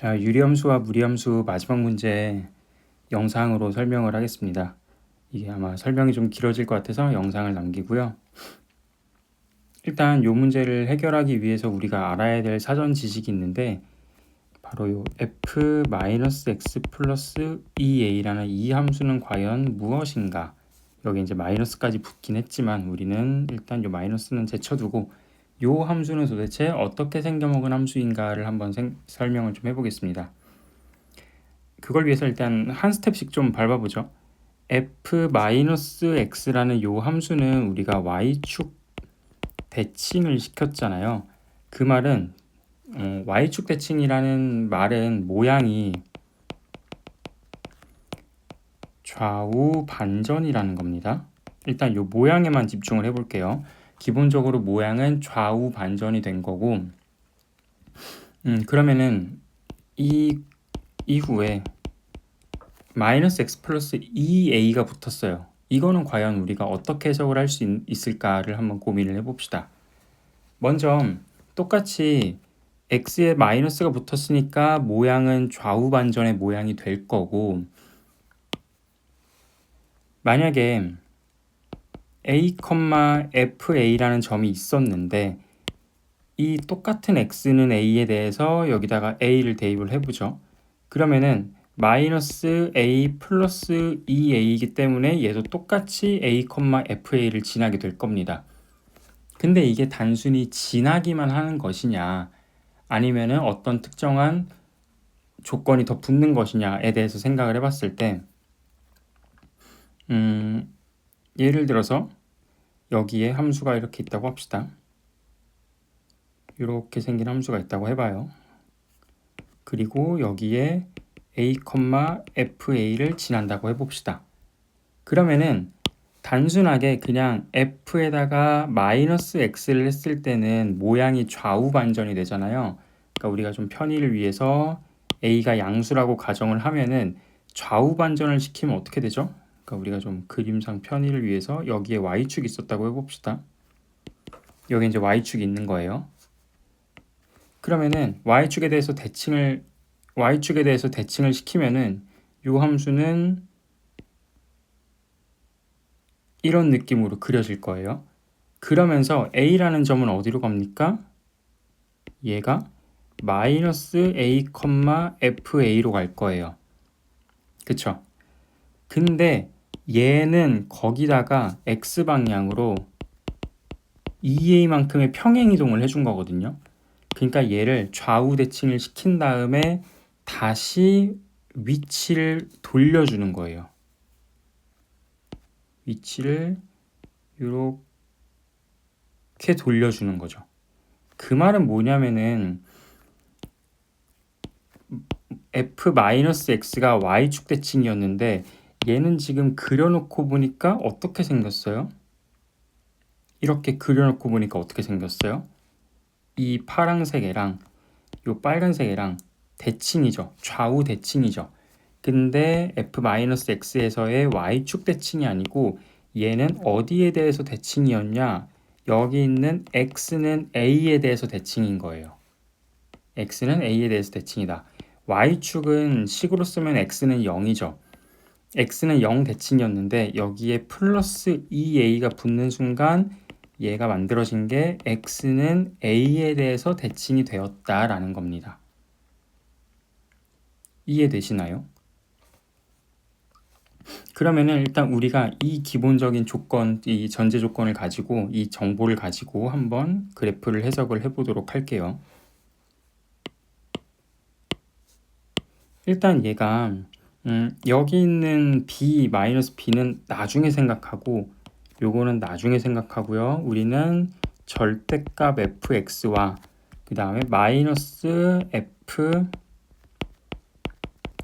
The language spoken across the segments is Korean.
자, 유리함수와 무리함수 마지막 문제 영상으로 설명을 하겠습니다. 이게 아마 설명이 좀 길어질 것 같아서 영상을 남기고요. 일단 이 문제를 해결하기 위해서 우리가 알아야 될 사전 지식이 있는데 바로 요 f-x 플러스 2a라는 이 함수는 과연 무엇인가? 여기 이제 마이너스까지 붙긴 했지만 우리는 일단 요 마이너스는 제쳐두고 요 함수는 도대체 어떻게 생겨먹은 함수인가를 한번 생, 설명을 좀 해보겠습니다. 그걸 위해서 일단 한 스텝씩 좀 밟아보죠. f-x라는 요 함수는 우리가 y축 대칭을 시켰잖아요. 그 말은 어, y축 대칭이라는 말은 모양이 좌우 반전이라는 겁니다. 일단 요 모양에만 집중을 해볼게요. 기본적으로 모양은 좌우 반전이 된 거고, 음, 그러면은 이 이후에 마이너스 x 플러스 2a가 붙었어요. 이거는 과연 우리가 어떻게 해석을 할 수 있을까를 한번 고민을 해봅시다. 먼저 똑같이 x에 마이너스가 붙었으니까 모양은 좌우 반전의 모양이 될 거고 만약에 a, fa라는 점이 있었는데 이 똑같은 x는 a에 대해서 여기다가 a를 대입을 해보죠. 그러면은 마이너스 a 플러스 2a이기 때문에 얘도 똑같이 a, fa를 지나게 될 겁니다. 근데 이게 단순히 지나기만 하는 것이냐 아니면은 어떤 특정한 조건이 더 붙는 것이냐에 대해서 생각을 해봤을 때 음, 예를 들어서 여기에 함수가 이렇게 있다고 합시다. 이렇게 생긴 함수가 있다고 해봐요. 그리고 여기에 a, fa를 지난다고 해봅시다. 그러면은 단순하게 그냥 f에다가 마이너스 x를 했을 때는 모양이 좌우 반전이 되잖아요. 그러니까 우리가 좀 편의를 위해서 a가 양수라고 가정을 하면은 좌우 반전을 시키면 어떻게 되죠? 그러니까 우리가 좀 그림상 편의를 위해서 여기에 y축이 있었다고 해봅시다. 여기 이제 y축이 있는 거예요. 그러면은 y축에 대해서 대칭을 y축에 대해서 대칭을 시키면은 요 함수는 이런 느낌으로 그려질 거예요. 그러면서 a라는 점은 어디로 갑니까? 얘가 마이너스 a, fa로 갈 거예요. 그쵸? 근데 얘는 거기다가 x 방향으로 2a만큼의 평행 이동을 해준 거거든요. 그러니까 얘를 좌우 대칭을 시킨 다음에 다시 위치를 돌려주는 거예요. 위치를 이렇게 돌려주는 거죠. 그 말은 뭐냐면은 f-x가 y축 대칭이었는데 얘는 지금 그려놓고 보니까 어떻게 생겼어요? 이렇게 그려놓고 보니까 어떻게 생겼어요? 이 파랑색이랑 이 빨간색이랑 대칭이죠. 좌우 대칭이죠. 근데 f-x에서의 y축 대칭이 아니고 얘는 어디에 대해서 대칭이었냐? 여기 있는 x는 a에 대해서 대칭인 거예요. x는 a에 대해서 대칭이다. y축은 식으로 쓰면 x는 0이죠. X는 0 대칭이었는데 여기에 플러스 2a가 붙는 순간 얘가 만들어진 게 x는 a에 대해서 대칭이 되었다라는 겁니다. 이해되시나요? 그러면은 일단 우리가 이 기본적인 조건, 이 전제 조건을 가지고 이 정보를 가지고 한번 그래프를 해석을 해보도록 할게요. 일단 얘가 음, 여기 있는 b 마이너스 b는 나중에 생각하고 요거는 나중에 생각하고요. 우리는 절대값 fx와 그 다음에 마이너스 f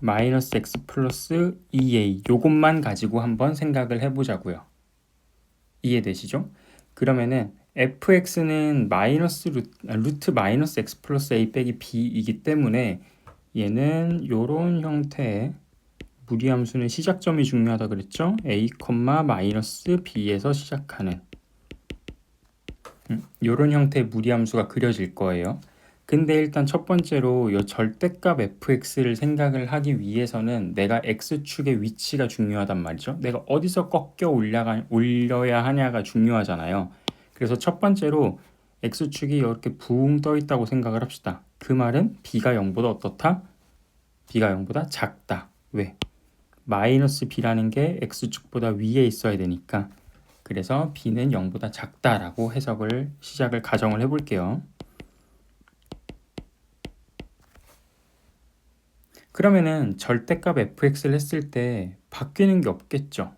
마이너스 x 플러스 2a 요것만 가지고 한번 생각을 해보자고요. 이해되시죠? 그러면은 fx는 마이너스 루트, 루트 마이너스 x 플러스 a 빼기 b이기 때문에 얘는 요런 형태의 무리함수는 시작점이 중요하다 그랬죠? a, 마이너스 b에서 시작하는 음, 이런 형태의 무리함수가 그려질 거예요. 근데 일단 첫 번째로 이 절대값 fx를 생각을 하기 위해서는 내가 x축의 위치가 중요하단 말이죠. 내가 어디서 꺾여 올려가, 올려야 하냐가 중요하잖아요. 그래서 첫 번째로 x축이 이렇게 붕 떠 있다고 생각을 합시다. 그 말은 b가 0보다 어떻다? b가 0보다 작다. 왜? 마이너스 b라는 게 x축보다 위에 있어야 되니까 그래서 b는 0보다 작다라고 해석을 시작을 가정을 해볼게요. 그러면은 절대값 fx를 했을 때 바뀌는 게 없겠죠.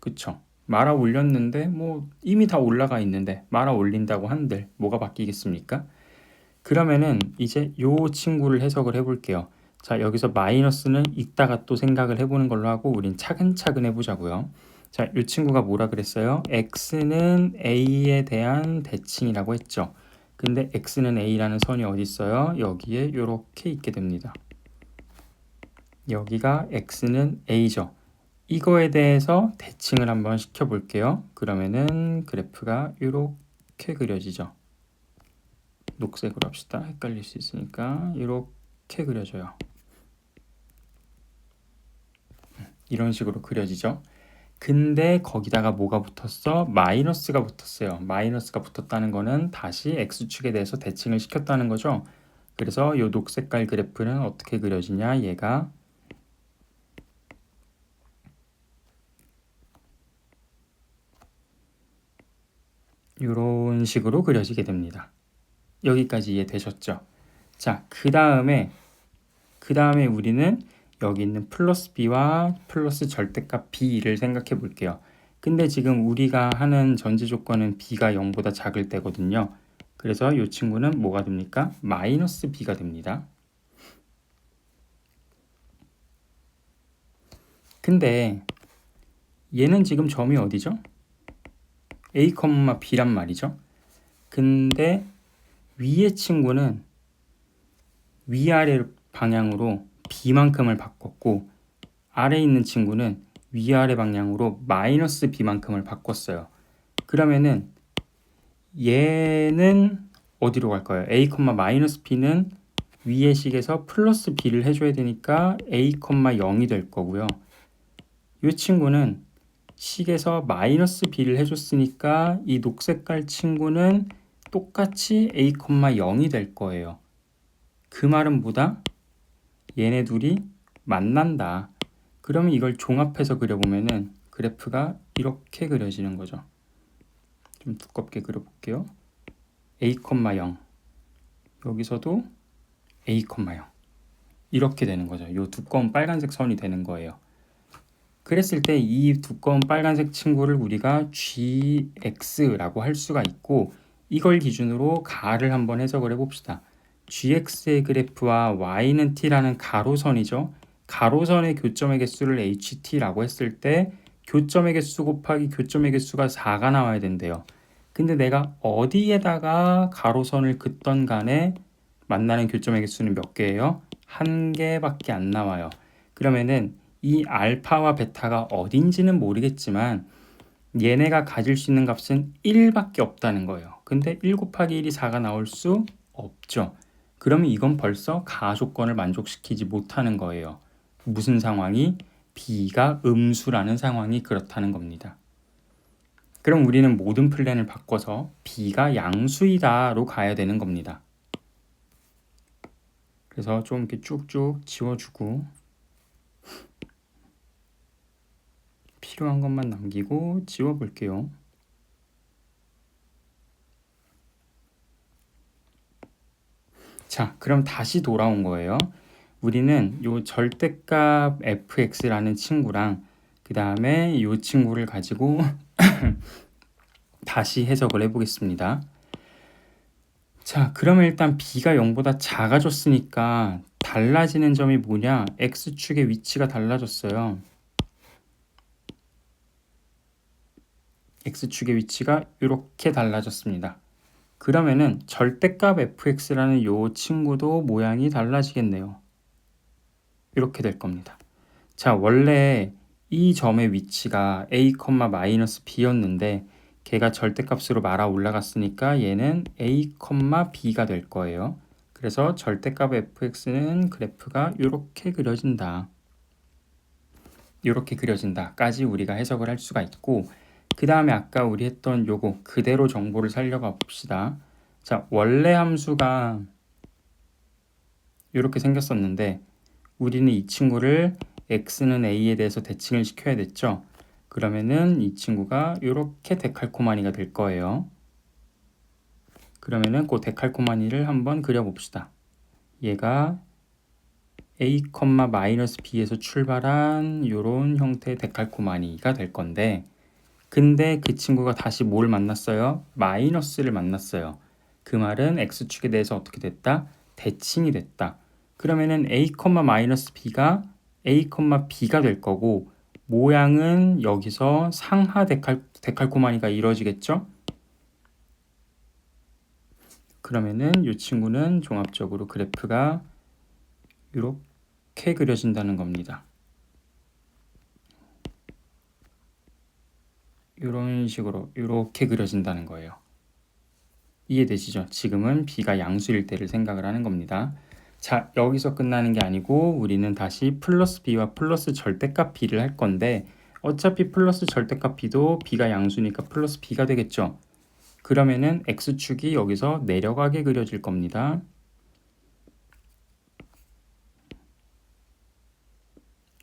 그쵸? 말아 올렸는데 뭐 이미 다 올라가 있는데 말아 올린다고 한들 뭐가 바뀌겠습니까? 그러면은 이제 요 친구를 해석을 해볼게요. 자 여기서 마이너스는 이따가 또 생각을 해보는 걸로 하고 우린 차근차근 해보자고요. 자, 이 친구가 뭐라 그랬어요? x는 a에 대한 대칭이라고 했죠. 근데 x는 a라는 선이 어디 있어요? 여기에 이렇게 있게 됩니다. 여기가 x는 a죠. 이거에 대해서 대칭을 한번 시켜볼게요. 그러면은 그래프가 이렇게 그려지죠. 녹색으로 합시다. 헷갈릴 수 있으니까 이렇게 그려져요. 이런 식으로 그려지죠. 근데 거기다가 뭐가 붙었어? 마이너스가 붙었어요. 마이너스가 붙었다는 거는 다시 x축에 대해서 대칭을 시켰다는 거죠. 그래서 이 녹색깔 그래프는 어떻게 그려지냐? 얘가 이런 식으로 그려지게 됩니다. 여기까지 이해되셨죠? 자, 그 다음에 그 다음에 우리는 여기 있는 플러스 b와 플러스 절대값 b를 생각해 볼게요. 근데 지금 우리가 하는 전제 조건은 b가 0보다 작을 때거든요. 그래서 이 친구는 뭐가 됩니까? 마이너스 b가 됩니다. 근데 얘는 지금 점이 어디죠? a, b란 말이죠. 근데 위의 친구는 위아래 방향으로 b만큼을 바꿨고 아래에 있는 친구는 위아래 방향으로 마이너스 b만큼을 바꿨어요. 그러면은 얘는 어디로 갈까요? a, 마이너스 b는 위의 식에서 플러스 b를 해줘야 되니까 a, 0이 될 거고요. 이 친구는 식에서 마이너스 b를 해줬으니까 이 녹색깔 친구는 똑같이 a, 0이 될 거예요. 그 말은 뭐다? 얘네 둘이 만난다. 그러면 이걸 종합해서 그려보면은 그래프가 이렇게 그려지는 거죠. 좀 두껍게 그려볼게요. a, 0 여기서도 a, 0 이렇게 되는 거죠. 이 두꺼운 빨간색 선이 되는 거예요. 그랬을 때 이 두꺼운 빨간색 친구를 우리가 gx라고 할 수가 있고 이걸 기준으로 가를 한번 해석을 해봅시다. Gx의 그래프와 y는 t라는 가로선이죠. 가로선의 교점의 개수를 ht라고 했을 때 교점의 개수 곱하기 교점의 개수가 4가 나와야 된대요. 근데 내가 어디에다가 가로선을 긋던 간에 만나는 교점의 개수는 몇 개예요? 한 개밖에 안 나와요. 그러면은 이 알파와 베타가 어딘지는 모르겠지만 얘네가 가질 수 있는 값은 1밖에 없다는 거예요. 근데 1 곱하기 1이 4가 나올 수 없죠. 그러면 이건 벌써 가 조건을 만족시키지 못하는 거예요. 무슨 상황이? B가 음수라는 상황이 그렇다는 겁니다. 그럼 우리는 모든 플랜을 바꿔서 B가 양수이다로 가야 되는 겁니다. 그래서 좀 이렇게 쭉쭉 지워주고 필요한 것만 남기고 지워볼게요. 자, 그럼 다시 돌아온 거예요. 우리는 요 절대값 fx라는 친구랑 그 다음에 이 친구를 가지고 다시 해석을 해보겠습니다. 자, 그러면 일단 b가 0보다 작아졌으니까 달라지는 점이 뭐냐? x축의 위치가 달라졌어요. x축의 위치가 이렇게 달라졌습니다. 그러면은 절대값 fx라는 요 친구도 모양이 달라지겠네요. 이렇게 될 겁니다. 자, 원래 이 점의 위치가 a, b였는데 걔가 절대값으로 말아 올라갔으니까 얘는 a, b가 될 거예요. 그래서 절대값 fx는 그래프가 이렇게 그려진다. 이렇게 그려진다까지 우리가 해석을 할 수가 있고 그 다음에 아까 우리 했던 요거 그대로 정보를 살려가 봅시다. 자 원래 함수가 이렇게 생겼었는데 우리는 이 친구를 x는 a에 대해서 대칭을 시켜야 됐죠. 그러면은 이 친구가 이렇게 데칼코마니가 될 거예요. 그러면은 그 데칼코마니를 한번 그려봅시다. 얘가 a, b에서 출발한 이런 형태의 데칼코마니가 될 건데 근데 그 친구가 다시 뭘 만났어요? 마이너스를 만났어요. 그 말은 x축에 대해서 어떻게 됐다? 대칭이 됐다. 그러면은 a, 마이너스 b가 a, b가 될 거고 모양은 여기서 상하 데칼, 데칼코마니가 이루어지겠죠? 그러면은 이 친구는 종합적으로 그래프가 이렇게 그려진다는 겁니다. 이런 식으로 이렇게 그려진다는 거예요. 이해되시죠? 지금은 b가 양수일 때를 생각을 하는 겁니다. 자, 여기서 끝나는 게 아니고 우리는 다시 플러스 b와 플러스 절대값 b를 할 건데 어차피 플러스 절대값 b도 b가 양수니까 플러스 b가 되겠죠. 그러면은 x축이 여기서 내려가게 그려질 겁니다.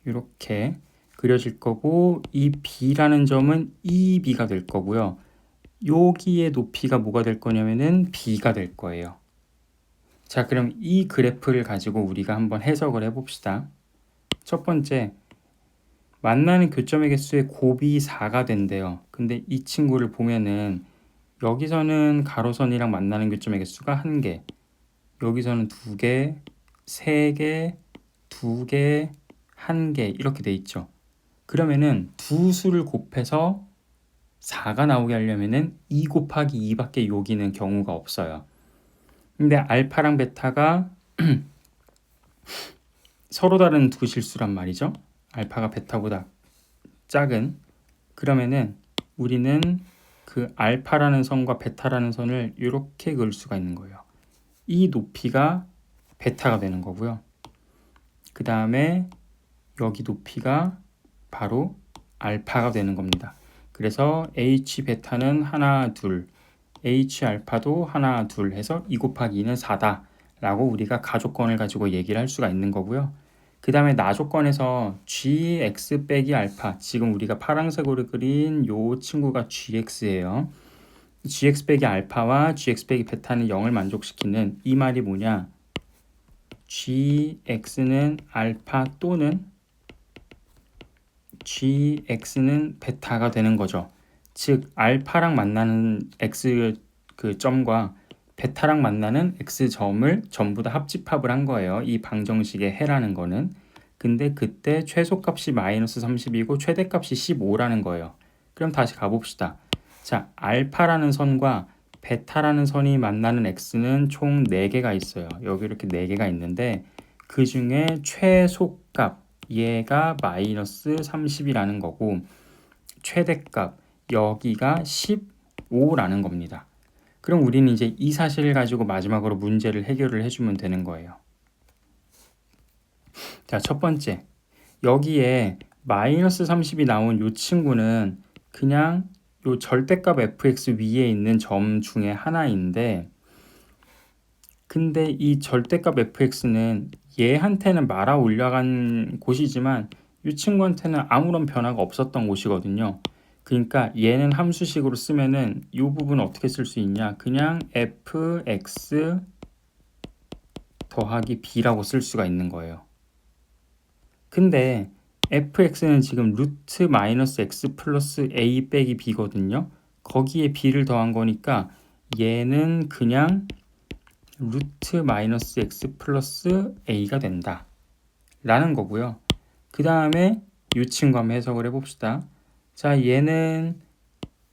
이렇게 그려질 거고 이 b라는 점은 2b가 될 거고요. 여기의 높이가 뭐가 될 거냐면은 b가 될 거예요. 자, 그럼 이 그래프를 가지고 우리가 한번 해석을 해 봅시다. 첫 번째 만나는 교점의 개수의 곱이 4가 된대요. 근데 이 친구를 보면은 여기서는 가로선이랑 만나는 교점의 개수가 1개, 여기서는 2개, 3개, 2개, 1개 이렇게 돼 있죠. 그러면은 두 수를 곱해서 4가 나오게 하려면은 2 곱하기 2밖에 여기는 경우가 없어요. 근데 알파랑 베타가 서로 다른 두 실수란 말이죠. 알파가 베타보다 작은 그러면은 우리는 그 알파라는 선과 베타라는 선을 이렇게 그을 수가 있는 거예요. 이 높이가 베타가 되는 거고요. 그 다음에 여기 높이가 바로 알파가 되는 겁니다. 그래서 h 베타는 하나 둘, h 알파도 하나 둘 해서 2 곱하기 2는 4다 라고 우리가 가조건을 가지고 얘기를 할 수가 있는 거고요. 그 다음에 나조건에서 gx 빼기 알파 지금 우리가 파란색으로 그린 요 친구가 gx예요. gx 빼기 알파와 gx 빼기 베타는 0을 만족시키는 이 말이 뭐냐 gx는 알파 또는 gx는 베타가 되는 거죠. 즉 알파랑 만나는 x 그 점과 베타랑 만나는 x점을 전부 다 합집합을 한 거예요. 이 방정식의 해라는 거는. 근데 그때 최소값이 마이너스 30이고 최대값이 15라는 거예요. 그럼 다시 가봅시다. 자, 알파라는 선과 베타라는 선이 만나는 x는 총 4개가 있어요. 여기 이렇게 4개가 있는데 그 중에 최소값 얘가 마이너스 30이라는 거고 최대값 여기가 15라는 겁니다. 그럼 우리는 이제 이 사실을 가지고 마지막으로 문제를 해결을 해주면 되는 거예요. 자, 첫 번째. 여기에 마이너스 30이 나온 이 친구는 그냥 요 절대값 fx 위에 있는 점 중에 하나인데 근데 이 절대값 fx는 얘한테는 말아 올라간 곳이지만 이 친구한테는 아무런 변화가 없었던 곳이거든요. 그러니까 얘는 함수식으로 쓰면은 이 부분 어떻게 쓸 수 있냐? 그냥 fx 더하기 b라고 쓸 수가 있는 거예요. 근데 fx는 지금 루트 마이너스 x 플러스 a 빼기 b거든요. 거기에 b를 더한 거니까 얘는 그냥 루트 마이너스 x 플러스 a가 된다. 라는 거고요. 그 다음에 이 친구 한번 해석을 해봅시다. 자, 얘는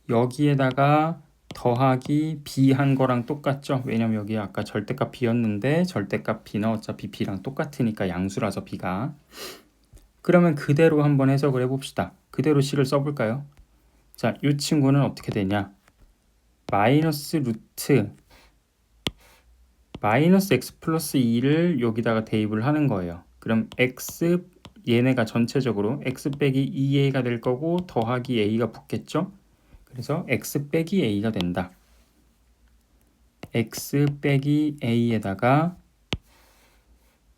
여기에다가 더하기 b 한 거랑 똑같죠? 왜냐면 여기 아까 절대값 b였는데 절대값 b는 어차피 b랑 똑같으니까 양수라서 b가 그러면 그대로 한번 해석을 해봅시다. 그대로 식을 써볼까요? 자, 이 친구는 어떻게 되냐? 마이너스 루트 마이너스 x 플러스 2를 여기다가 대입을 하는 거예요. 그럼 x 얘네가 전체적으로 x 빼기 2a가 될 거고 더하기 a가 붙겠죠? 그래서 x 빼기 a가 된다. x 빼기 a에다가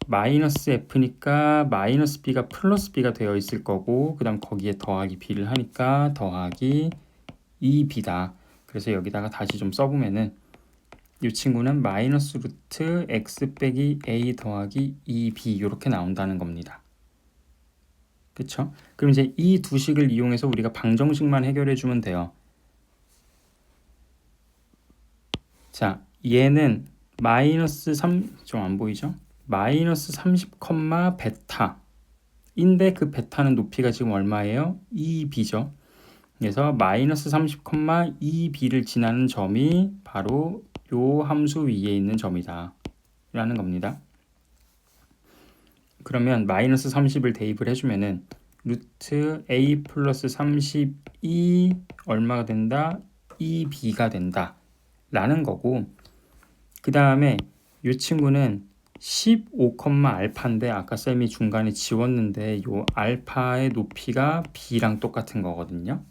마이너스 f니까 마이너스 b가 플러스 b가 되어 있을 거고 그 다음 거기에 더하기 b를 하니까 더하기 2b다. 그래서 여기다가 다시 좀 써보면은 이 친구는 마이너스 루트 x 빼기 a 더하기 2b 이렇게 나온다는 겁니다. 그쵸? 그럼 이제 이 두 식을 이용해서 우리가 방정식만 해결해 주면 돼요. 자, 얘는 마이너스 3, 좀 안 보이죠? 마이너스 30, 베타. 인데 그 베타는 높이가 지금 얼마예요? 2b죠. 그래서 마이너스 30, 2b를 지나는 점이 바로 요 함수 위에 있는 점이다. 라는 겁니다. 그러면 마이너스 30을 대입을 해주면은 루트 a 플러스 32 얼마가 된다? 2b가 된다. 라는 거고 그 다음에 이 친구는 15, 알파인데 아까 쌤이 중간에 지웠는데 요 알파의 높이가 b랑 똑같은 거거든요.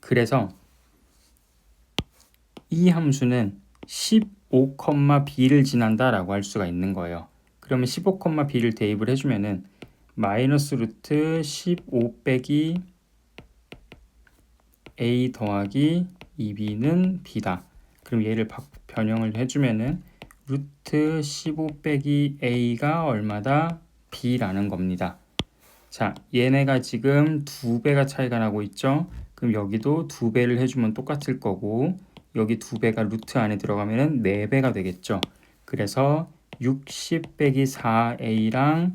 그래서 이 함수는 15, b를 지난다 라고 할 수가 있는 거예요. 그러면 15, b를 대입을 해주면은 마이너스 루트 15 빼기 a 더하기 2b는 b다. 그럼 얘를 바, 변형을 해주면은 루트 15 빼기 a가 얼마다? b라는 겁니다. 자, 얘네가 지금 두 배가 차이가 나고 있죠? 그럼 여기도 두 배를 해주면 똑같을 거고 여기 두 배가 루트 안에 들어가면은 네 배가 되겠죠. 그래서 60 빼기 4a랑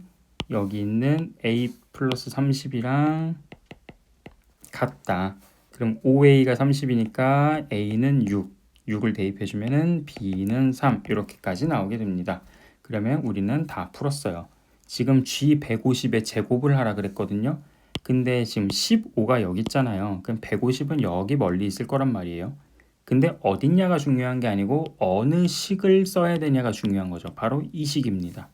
여기 있는 a 플러스 30이랑 같다. 그럼 5a가 30이니까 a는 6, 6을 대입해주면은 b는 3 이렇게까지 나오게 됩니다. 그러면 우리는 다 풀었어요. 지금 g 150의 제곱을 하라 그랬거든요. 근데 지금 15가 여기 있잖아요. 그럼 150은 여기 멀리 있을 거란 말이에요. 근데 어딨냐가 중요한 게 아니고 어느 식을 써야 되냐가 중요한 거죠. 바로 이 식입니다.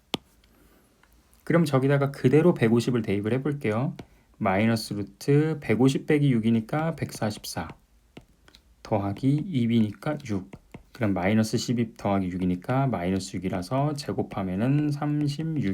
그럼 저기다가 그대로 150을 대입을 해볼게요. 마이너스 루트 150 빼기 6이니까 144 더하기 2이니까 6 그럼 마이너스 12 더하기 6이니까 마이너스 6이라서 제곱하면은 36